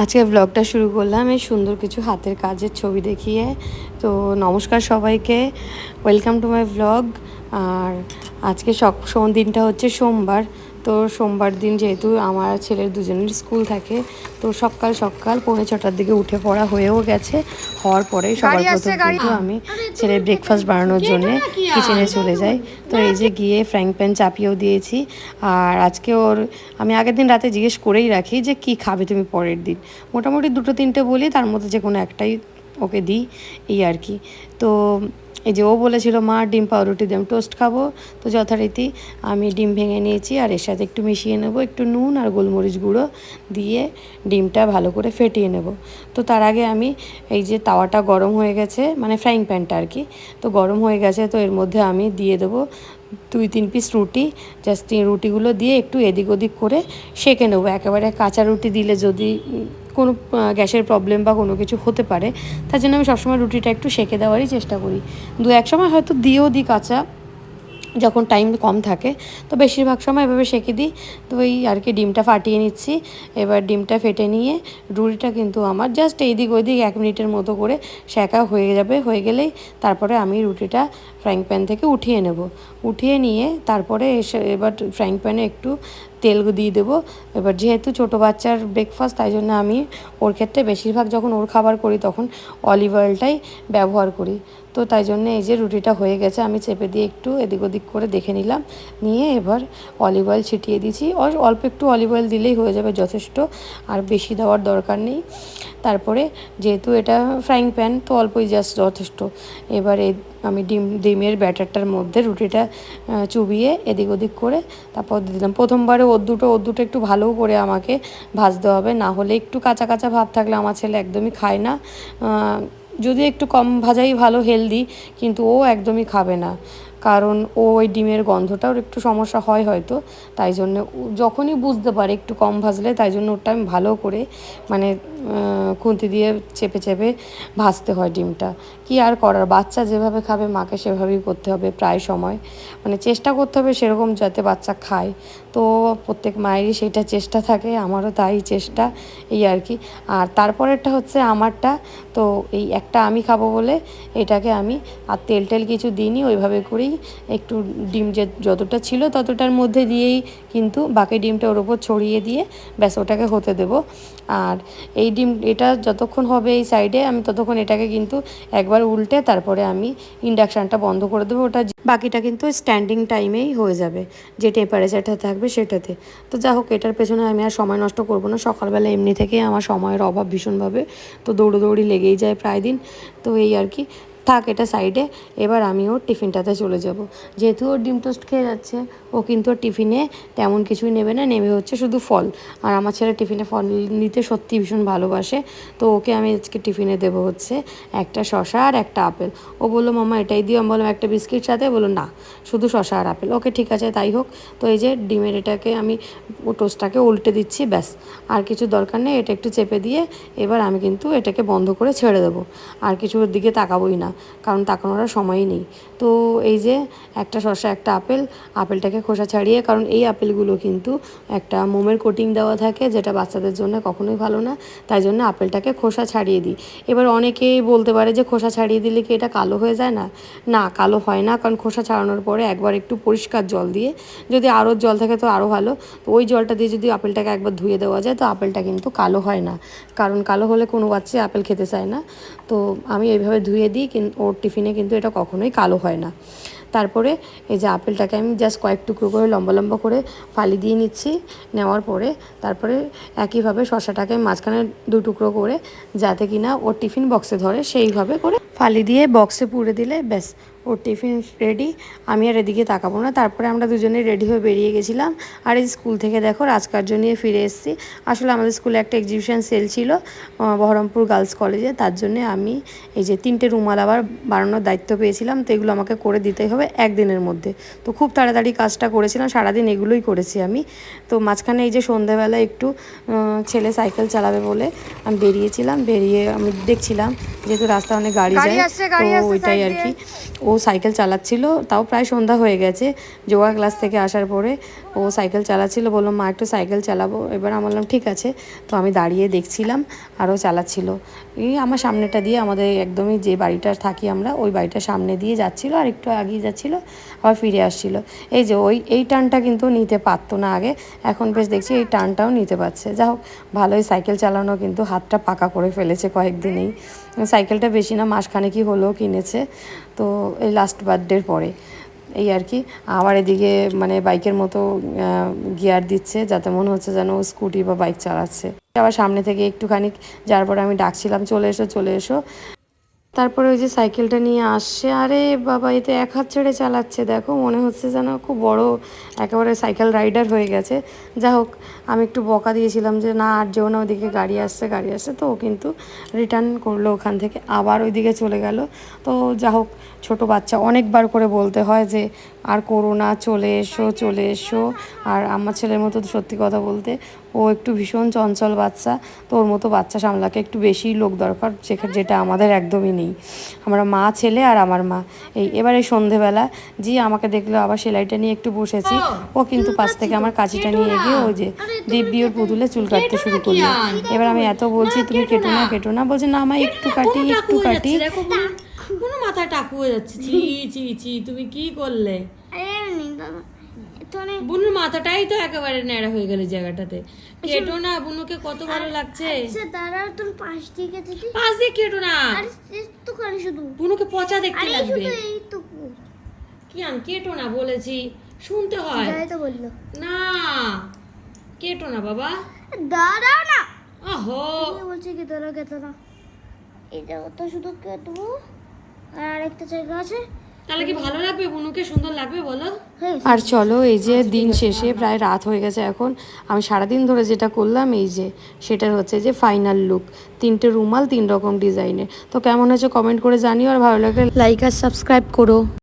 আজকে ব্লগটা শুরু করলাম এই সুন্দর কিছু হাতের কাজের ছবি দেখিয়ে। তো নমস্কার সবাইকে ওয়েলকাম টু মাই ব্লগ আর আজকে সব দিনটা হচ্ছে সোমবার তো সোমবার দিন যেহেতু আমার ছেলের দুজনের স্কুল থাকে তো সকাল সকাল পৌনে ছটার দিকে উঠে পড়া হয়েও গেছে। হওয়ার পরেই সবার প্রথম কিন্তু আমি ছেলের ব্রেকফাস্ট বানানোর জন্য কিচেনে চলে যাই। তো এই যে গিয়ে ফ্রাইং প্যান চাপিয়েও দিয়েছি। আর আজকে ওর আমি আগের দিন রাতে জিজ্ঞেস করেই রাখি যে কি খাবে তুমি পরের দিন। মোটামুটি দুটো তিনটে বলি তার মধ্যে যে কোনো একটাই ওকে দিই, এই আর কি। তো এই যে ও বলেছিল, মা, ডিম পাউরুটি দিয়ে আমি টোস্ট খাব। তো যথারীতি আমি ডিম ভেঙে নিয়েছি আর এর সাথে একটু মিশিয়ে নেব, একটু নুন আর গোলমরিচ গুঁড়ো দিয়ে ডিমটা ভালো করে ফেটিয়ে নেব। তো তার আগে আমি এই যে তাওয়াটা গরম হয়ে গেছে মানে ফ্রাইং প্যানটা আর কি, তো গরম হয়ে গেছে, তো এর মধ্যে আমি দিয়ে দেবো দুই তিন পিস রুটি, জাস্ট রুটিগুলো দিয়ে একটু এদিক ওদিক করে সেঁকে নেব। একেবারে কাঁচা রুটি দিলে যদি কোনো গ্যাসের প্রবলেম বা কোনো কিছু হতে পারে, তার জন্য আমি সবসময় রুটিটা একটু সেঁকে দেওয়ারই চেষ্টা করি। দু এক সময় হয়তো দিয়েও দিই কাঁচা, যখন টাইম কম থাকে, তো বেশিরভাগ সময় এভাবে সেঁকে দিই। তো ওই আর কি, ডিমটা ফাটিয়ে নিচ্ছি, এবার ডিমটা ফেটে নিয়ে রুটিটা কিন্তু আমার জাস্ট এইদিক ওইদিক এক মিনিটের মতো করে সেঁকা হয়ে যাবে, হয়ে গেলেই তারপরে আমি রুটিটা ফ্রাইং প্যান থেকে উঠিয়ে নেব। উঠিয়ে নিয়ে তারপরে এসে এবার ফ্রাইং প্যানে একটু তেল দিয়ে দেবো। এবার যেহেতু ছোটো বাচ্চার ব্রেকফাস্ট তাই জন্য আমি ওর ক্ষেত্রে বেশিরভাগ যখন ওর খাবার করি, তখন অলিভ অয়েলটাই ব্যবহার করি। তো তাই জন্য এই যে রুটিটা হয়ে গেছে, আমি চেপে দিয়ে একটু এদিক ওদিক করে দেখে নিলাম। নিয়ে এবার অলিভ অয়েল ছিটিয়ে দিছি অল্প একটু অলিভ অয়েল দিলেই হয়ে যাবে যথেষ্ট। আর বেশি দেওয়ার দরকার নেই। তারপরে যেহেতু এটা ফ্রাইং প্যান তো অল্পই জাস্ট যথেষ্ট। এবারে আমি ডিম, ডিমের ব্যাটারটার মধ্যে রুটিটা চুবিয়ে এদিক ওদিক করে তারপর দিয়ে দিলাম। প্রথমবারে ওর দুটো ওর দুটো একটু ভালো করে আমাকে ভাজতে হবে, না হলে একটু কাঁচা কাঁচা ভাব থাকলে আমার ছেলে একদমই খায় না। যদি একটু কম ভাজাই ভালো হেলদি কিন্তু ও একদমই খাবে না। কারণ ও ওই ডিমের গন্ধটা ওর একটু সমস্যা হয় হয়তো, তাই জন্য যখনই বুঝতে পারে একটু কম ভাজলে, তাই জন্য ওটা আমি ভালো করে মানে খুন্তি দিয়ে চেপে চেপে ভাজতে হয় ডিমটা। কি আর করার? বাচ্চা যেভাবে খাবে, মাকে সেভাবেই করতে হবে প্রায় সময়। মানে চেষ্টা করতে হবে সেরকম যাতে বাচ্চা খায়। তো প্রত্যেক মায়েরই সেইটা চেষ্টা থাকে, আমারও তাই চেষ্টা, এই আর কি। আর তারপরেরটা হচ্ছে আমারটা, তো এই একটা আমি খাব বলে, এটাকে আমি আর তেল টেল কিছু দিইনি, ওইভাবে করেই একটু ডিম যে যতটা ছিল ততটার মধ্যে দিয়েই কিন্তু বাকি ডিমটা ওর ওপর ছড়িয়ে দিয়ে ব্যাস ওটাকে হতে দেবো। আর এই ডিম এটা যতক্ষণ হবে এই সাইডে আমি ততক্ষণ এটাকে কিন্তু একবার উল্টে তারপরে আমি ইন্ডাকশানটা বন্ধ করে দেবো। ওটা বাকিটা কিন্তু স্ট্যান্ডিং টাইমেই হয়ে যাবে। যে টেম্পারেচারটা থাকবে সেটাতে। তো যা হোক, এটার পেছনে আমি আর সময় নষ্ট করব না। সকালবেলা এমনি থেকেই আমার সময়ের অভাব ভীষণভাবে তো দৌড়োদৌড়ি লেগেই যায় প্রায় দিন। তো এই আর কি। থাক এটা সাইডে, এবার আমি ওর টিফিনটাতে চলে যাব। যেহেতু ওর ডিম টোস্ট খেয়ে যাচ্ছে, ও কিন্তু ওর টিফিনে তেমন কিছুই নেবে না, নেবে হচ্ছে শুধু ফল। আর আমার ছেলে টিফিনে ফল নিতে সত্যি ভীষণ ভালোবাসে, তো ওকে আমি আজকে টিফিনে দেবো হচ্ছে একটা শশা আর একটা আপেল। ও বলল, মামা, এটাই দিও। আমি বললাম, একটা বিস্কিট সাথে? বলল, না, শুধু শশা আর আপেল। ওকে, ঠিক আছে, তাই হোক। তো এই যে ডিমের এটাকে আমি ও টোস্টটাকে উল্টে দিচ্ছি, ব্যাস। আর কিছু দরকার নেই, এটা একটু চেপে দিয়ে এবার আমি কিন্তু এটাকে বন্ধ করে ছেড়ে দেবো। আর কিছুর দিকে তাকাবোই না। কারণ তাকানোর সময়ই নেই। তো এই যে একটা শসা, একটা আপেল, আপেলটাকে খোসা ছাড়িয়ে, কারণ এই আপেলগুলো কিন্তু একটা মোমের কোটিং দেওয়া থাকে যেটা বাচ্চাদের জন্য কখনোই ভালো না, তাই জন্য আপেলটাকে খোসা ছাড়িয়ে দিই। এবার অনেকেই বলতে পারে যে খোসা ছাড়িয়ে দিলে কি এটা কালো হয়ে যায় না? না, কালো হয় না, কারণ খোসা ছাড়ানোর পরে একবার একটু পরিষ্কার জল দিয়ে, যদি আরও জল থাকে তো আরও ভালো। তো ওই জলটা দিয়ে যদি আপেলটাকে একবার ধুয়ে দেওয়া যায় তো আপেলটা কিন্তু কালো হয় না। কারণ কালো হলে কোনো বাচ্চা আপেল খেতে চায় না। তো আমি এইভাবে ধুয়ে দিই ওর টিফিনে কিন্তু এটা কখনোই কালো হয় না। তারপরে এই যে আপেলটাকে আমি জাস্ট কয়েক টুকরো করে লম্বা লম্বা করে ফালি দিয়ে নিচ্ছি, নেওয়ার পরে তারপরে একইভাবে শশাটাকে মাঝখানে দু টুকরো করে যাতে কিনা ওর টিফিন বক্সে ধরে সেইভাবে করে ফালি দিয়ে বক্সে পুড়ে দিলে ব্যাস। ওর টিফিন রেডি আমি আর এদিকে তাকাবো না। তারপরে আমরা দুজনেই রেডি হয়ে বেরিয়ে গেছিলাম। আর এই স্কুল থেকে দেখো রাজকার্য নিয়ে ফিরে এসেছি। আসলে আমাদের স্কুলে একটা এক্সিবিশন সেল ছিল বহরমপুর গার্লস কলেজে তার জন্যে আমি এই যে তিনটে রুমাল আবার বানানোর দায়িত্ব পেয়েছিলাম। তো এগুলো আমাকে করে দিতে হবে একদিনের মধ্যে। তো খুব তাড়াতাড়ি কাজটা করেছিলাম, সারাদিন এগুলোই করেছি আমি। তো মাঝখানে এই যে সন্ধ্যাবেলা একটু ছেলে সাইকেল চালাবে বলে আমি বেরিয়েছিলাম বেরিয়ে আমি দেখছিলাম যেহেতু রাস্তা অনেক গাড়ি যায় তো ওইটাই আর কি। ও সাইকেল চালাচ্ছিল তাও প্রায় সন্ধ্যা হয়ে গেছে। যোগা ক্লাস থেকে আসার পরে ও সাইকেল চালাচ্ছিল বলল মা একটু সাইকেল চালাবো। এবার আমি বললাম ঠিক আছে। তো আমি দাঁড়িয়ে দেখছিলাম আরও চালাচ্ছিল। এই আমার সামনেটা দিয়ে আমাদের একদমই যে বাড়িটা থাকি আমরা ওই বাড়িটার সামনে দিয়ে যাচ্ছিল আর একটু আগিয়ে যাচ্ছিল আবার ফিরে আসছিল। এই যে ওই এই টানটা কিন্তু নিতে পারতো না আগে এখন বেশ দেখছি এই টানটাও নিতে পারছে। যা হোক ভালোই সাইকেল চালানো কিন্তু হাতটা পাকা করে ফেলেছে কয়েকদিনেই। সাইকেলটা বেশি না, মাসখানেকই হলো কিনেছে। তো এই লাস্ট বার্থডের পরে। এই আর কি, আবার এদিকে মানে বাইকের মতো গিয়ার দিচ্ছে যাতে মনে হচ্ছে যেন স্কুটি বা বাইক চালাচ্ছে। আবার সামনে থেকে একটুখানি, যার পরে আমি ডাকছিলাম, চলে এসো চলে এসো। তারপরে ওই যে সাইকেলটা নিয়ে আসছে। আরে বাবা, এ তো এক হাত ছেড়ে চালাচ্ছে, দেখো, মনে হচ্ছে যেন খুব বড় একেবারে সাইকেল রাইডার হয়ে গেছে। যা হোক, আমি একটু বকা দিয়েছিলাম যে, না, আর যেও না, ওইদিকে গাড়ি আসছে গাড়ি আসছে। তো ও কিন্তু রিটার্ন করল ওখান থেকে, আবার ওইদিকে চলে গেল। তো যা হোক, ছোটো বাচ্চা, অনেকবার করে বলতে হয় যে আর করোনা চলে এসো চলে এসো। আর আমার ছেলের মতো সত্যি কথা বলতে ও একটু ভীষণ চঞ্চল বাচ্চা। তো ওর মতো বাচ্চা সামলাকে একটু বেশি লোক দরকার যেখানে যেটা আমাদের একদমই নেই। আমরা মা ছেলে আর আমার মা। এই এবারে সন্ধেবেলা জি আমাকে দেখল আবার সেলাইটা নিয়ে একটু বসেছি। ও কিন্তু পাশ থেকে আমার কাঁচিটা নিয়ে গিয়ে ওই যে দিব্যি ওর পুতুলে চুল কাটতে শুরু করল। এবার আমি এত বলছি তুমি কেটো না কেটো না বলছে না আমার একটু কাটি একটু কাটি। দেখো বুনু- বুনু মাথা টাকু হয়ে যাচ্ছে চি চি চি তুমি কি করলে বুনুর মাথাটাই তো একেবারে ন্যাড়া হয়ে গেল জায়গাটাতে। কেটো না বুনুকে কত ভালো লাগছে? আচ্ছা দাঁড়াও তুমি পাশ দিকে দিদি পাশ দিয়ে কেটো না। একটুখানি শুধু। বুনুকে পচা দেখতে লাগবে। কি কেটো না বলেছি। শুনতে হয়। তো বলল। না কেটো না বাবা। দাঁড়াও না। আহো। বলছে কি তোরা কেতো না। এটা তো শুধু কেটবো আর আরেকটা জায়গা আছে। তাহলে কি ভালো লাগবে? বুনুকে সুন্দর লাগবে বলো? হ্যাঁ আর চলো এই যে দিন শেষে প্রায় রাত হয়ে গেছে এখন। আমি সারাদিন ধরে যেটা করলাম এই যে সেটার হচ্ছে যে ফাইনাল লুক তিনটে রুমাল তিন রকম ডিজাইনের তো কেমন হয়েছে কমেন্ট করে জানিও আর ভালো লাগলে লাইক আর সাবস্ক্রাইব করো।